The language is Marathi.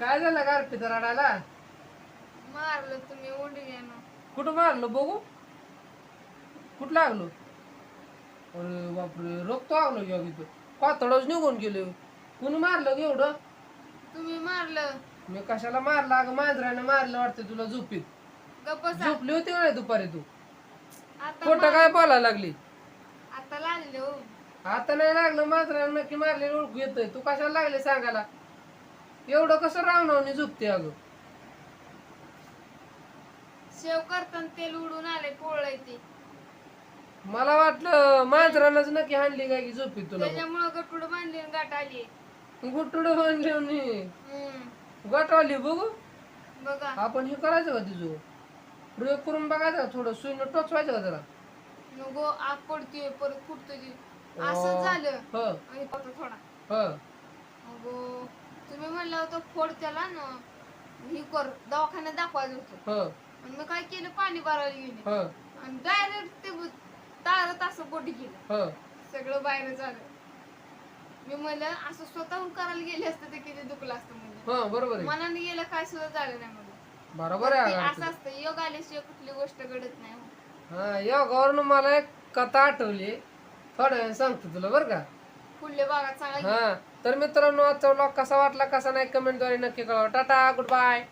काय झालं गारपीत रडायला? मारलं तुम्ही उंडग्यानं कुठं मारलं बघू? कुठं लागलो? अरे बापरे रक्त लागलो घेऊ इथं. पातळच निघून गेले. कुणी मारलं ग एवढं? तुम्ही मारलं. मी कशाला मारलं? अगं मांजराने मारलं वाटतं तुला झोपीत. झोपली होती का नाही दुपारी तू? आता खोटं मा- काय बोलायला लागली? आता लागले हो. आता नाही लागलं मांजराने नक्की मारले ओळखू येतोय. तू कशाला लागले सांगायला? एवढं कसं रावणावणी झोपते अगं? शेव करताना तेल उडून आले पोळलंय ते. मला वाटलं मांजरानंच नक्की हाणली काय की झोपीत तुला त्याच्यामुळं गटुड बांधली आणि गाठ आली गुटुड हम्म. गटवाली बघू. बघा. आपण हे करायचं का तिचं? प्रयोग करून बघायचं थोडं? सुईनं टोचवायचं का जरा नको आग पडतोय परत फुटतोय ते. असं झालं. ह. आणि थोडा ह. तुम्ही म्हणलं होतं फोड त्याला ना ही कर दवाखान्यात दाखवायचं होतं. ह. आणि मी काय केलं पाणी भरायला गेले. ह. आणि डायरेक्ट ते तारत असं बोटी केलं. ह. सगळं बाहेर झालं. मी म्हणलं असं स्वतःहून करायला गेले असते ते किती दुखलं असतं म्हणजे ह बरोबर आहे. मनाने गेलं काय सुद्धा झालं नाही मला बरोबर ते आहे अगं असं. असतं योग आल्याशिवाय कुठली गोष्ट घडत नाही हो. हा योगावरून मला एक कथा आठवली. थोड्या वेळाने सांगतो तुला बरं का. पुढल्या भागात सांगा हा. तर मित्रांनो आजचा ब्लॉग कसा वाटला कसा नाही कमेंटद्वारे नक्की कळवा. Tata good bye